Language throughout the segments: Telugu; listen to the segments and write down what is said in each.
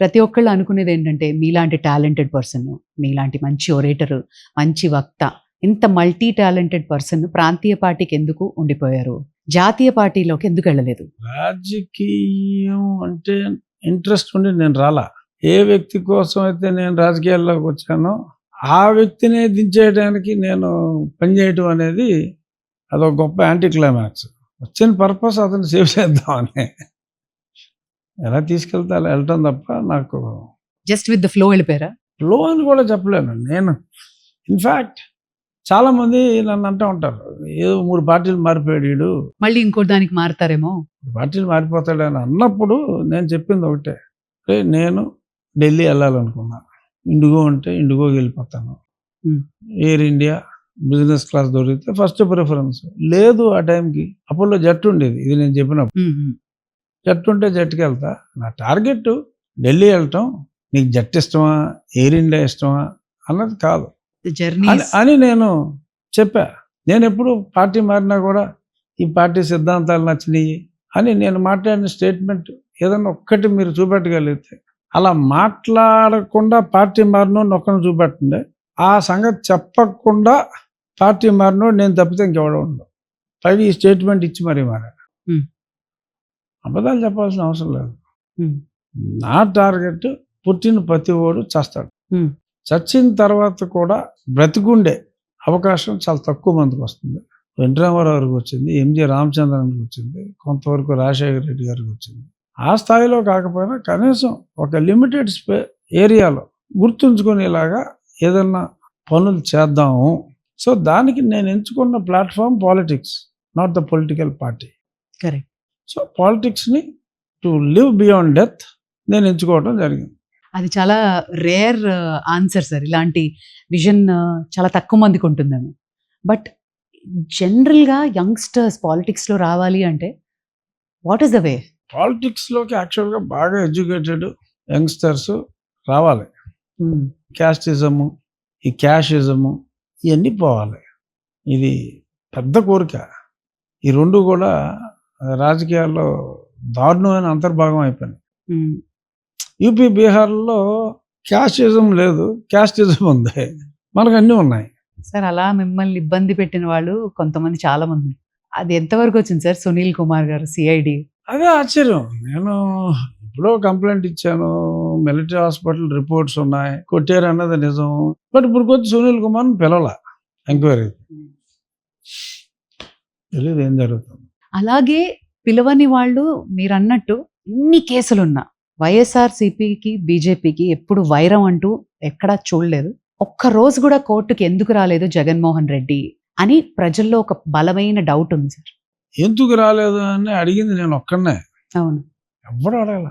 ప్రతి ఒక్కళ్ళు అనుకునేది ఏంటంటే మీలాంటి టాలెంటెడ్ పర్సన్ మీలాంటి మంచి ఒరేటరు మంచి వక్త ఇంత మల్టీ టాలెంటెడ్ పర్సన్ ప్రాంతీయ పార్టీకి ఎందుకు ఉండిపోయారు? జాతీయ పార్టీలోకి ఎందుకు వెళ్ళలేదు? రాజకీయం అంటే ఇంట్రెస్ట్ ఉండి నేను రాలా. ఏ వ్యక్తి కోసం అయితే నేను రాజకీయాల్లోకి వచ్చానో ఆ వ్యక్తిని దించేయడానికి నేను పనిచేయటం అనేది అదొక గొప్ప యాంటీ క్లైమాక్స్ వచ్చిన పర్పస్ అతను సేవ్ చేద్దామని. ఎలా తీసుకెళ్తే అలా వెళ్ళటం తప్ప నాకు జస్ట్ విత్ ద ఫ్లో వెళ్ళిపోయారా? లో అని కూడా చెప్పలేను. నేను ఇన్ఫ్యాక్ట్ చాలా మంది నన్ను అంటూ ఉంటారు. ఏదో మూడు పార్టీలు మారిపోయాడు వీడు. మళ్ళీ ఇంకో దానికి మారుతారేమో? పార్టీలు మారిపోతాడు అని అన్నప్పుడు నేను చెప్పింది ఒకటే. "రే, నేను ఢిల్లీ వెళ్ళాలనుకున్నా. ఇండిగో అంటే ఇండిగోకి వెళ్ళిపోతాను. Hmm. Air India business class దొరికితే ఫస్ట్ ప్రిఫరెన్స్ లేదు ఆ టైంకి అపోలో జట్టు ఉండేది. ఇది నేను చెప్పినప్పుడు. ఉమ్, ఉమ్. జట్టు ఉంటే జట్టుకి వెళ్తా నా టార్గెట్ ఢిల్లీ వెళ్ళటం. నీకు జట్టు ఇష్టమా? ఎయిర్ ఇండియా ఇష్టమా? అన్నది కాదు. అని నేను చెప్పా. నేను ఎప్పుడు పార్టీ మారినా కూడా ఈ పార్టీ సిద్ధాంతాలు నచ్చినాయి అని నేను మాట్లాడిన స్టేట్మెంట్ ఏదన్నా ఒక్కటి మీరు చూపెట్టగలిగితే. అలా మాట్లాడకుండా పార్టీ మారినోడిని ఒక్కరిని చూపెట్టండి. ఆ సంగతి చెప్పకుండా పార్టీ మారినోడు నేను తప్పితే ఇంకెవడో ఉండవు పైగా ఈ స్టేట్మెంట్ ఇచ్చి మరీ మారా Hmm. అబద్ధాలు చెప్పాల్సిన అవసరం లేదు. నా టార్గెట్ పుట్టిన ప్రతి ఓడు చేస్తాడు. చచ్చిన తర్వాత కూడా బ్రతికుండే అవకాశం చాలా తక్కువ మందికి వస్తుంది. ఎన్టీ రామారావు గారికి వచ్చింది. ఎంజి రామచంద్రన్కి వచ్చింది. కొంతవరకు రాజశేఖర రెడ్డి గారికి వచ్చింది. ఆ స్థాయిలో కాకపోయినా కనీసం ఒక లిమిటెడ్ స్పే ఏరియాలో గుర్తుంచుకునేలాగా ఏదన్నా పనులు చేద్దాము. సో దానికి నేను ఎంచుకున్న platform politics not the political party. Correct. So పాలిటిక్స్ని to live beyond death నేను ఎంచుకోవడం జరిగింది. అది చాలా రేర్ ఆన్సర్ సార్ ఇలాంటి విజన్ చాలా తక్కువ మందికి ఉంటుందేమో బట్ జనరల్గా యంగ్స్టర్స్ పాలిటిక్స్లో రావాలి అంటే వాట్ ఈస్ ద వే పాలిటిక్స్లోకి యాక్చువల్గా బాగా ఎడ్యుకేటెడ్ యంగ్స్టర్స్ రావాలి. క్యాస్టిజము ఈ క్యాషిజము ఇవన్నీ పోవాలి. ఇది పెద్ద కోరిక. ఈ రెండు కూడా రాజకీయాల్లో దారుణమైన అంతర్భాగం అయిపోయింది. యూపీ బీహార్లో క్యాస్టిజం లేదు క్యాస్టిజం ఉంది. మనకు అన్నీ ఉన్నాయి. సార్ అలా మిమ్మల్ని ఇబ్బంది పెట్టిన వాళ్ళు కొంతమంది చాలా మంది. అది ఎంతవరకు వచ్చింది సార్? సునీల్ కుమార్ గారు సిఐడి అదే ఆశ్చర్యం. నేను ఎప్పుడో కంప్లైంట్ ఇచ్చాను. మిలిటరీ హాస్పిటల్ రిపోర్ట్స్ ఉన్నాయి. కొట్టారు అన్నది నిజం. బట్ ఇప్పుడు కొద్ది సునీల్ కుమార్ని పిలవాల ఎంక్వైరీ తెలియదు ఏం జరుగుతుంది. అలాగే పిలవని వాళ్ళు మీరు అన్నట్టు ఇన్ని కేసులున్నా వైఎస్ఆర్ సిపికి బీజేపీకి ఎప్పుడు వైరం అంటూ ఎక్కడా చూడలేదు. ఒక్క రోజు కూడా కోర్టుకి ఎందుకు రాలేదు జగన్మోహన్ రెడ్డి అని ప్రజల్లో ఒక బలమైన డౌట్ ఉంది సార్. ఎందుకు రాలేదు అని అడిగింది నేను ఒక్కడనే. అవును. ఎవ్వరు అడగల.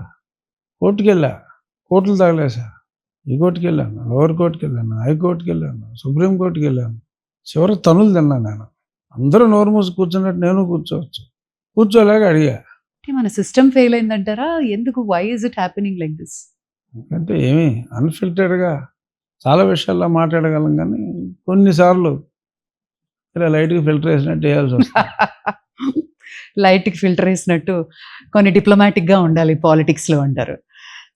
కోర్టుకి వెళ్ళా కోర్టులు తగలేసా. ఈ కోర్టుకి వెళ్ళాను లోవర్ కోర్టుకి వెళ్ళాను హైకోర్టుకి వెళ్ళాను సుప్రీం కోర్టుకి వెళ్ళాను చివరికి తనులు తిన్నాను నేను. అందరూ నోరు మూసి కూర్చున్నట్టు నేను కూర్చోవచ్చు. కూర్చోలేక అడిగా. అంటే మన సిస్టమ్ ఫెయిల్ అయిందంటారా? ఎందుకు? Why is it happening like this అంటే ఏమి? అన్ఫిల్టర్డ్గా చాలా విషయాల్లో మాట్లాడగలం కానీ కొన్నిసార్లు ఇలా లైట్గా ఫిల్టర్ వేసినట్టు వేయాల్సి వస్తుంది. లైట్కి ఫిల్టర్ వేసినట్టు కొన్ని diplomatic గా ఉండాలి politics లో అంటారు.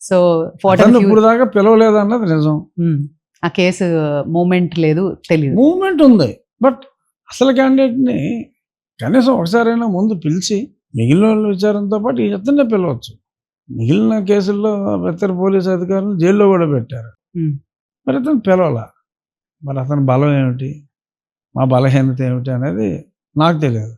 సో అతను ఇప్పుడు దాకా పిలవలేదు అన్నది నిజం. ఆ కేసు మూమెంట్ లేదు తెలియదు మూమెంట్ ఉంది. బట్ అసలు క్యాండిడేట్ని కనీసం ఒకసారైనా ముందు పిలిచి మిగిలిన వాళ్ళ విచారంతో పాటు ఇతన్నే పిలవచ్చు. మిగిలిన కేసుల్లో ఇతర పోలీస్ అధికారులు జైల్లో కూడా పెట్టారు. మరి అతను పిలవాల? మరి అతని బలం ఏమిటి? మా బలహీనత ఏమిటి అనేది నాకు తెలియదు.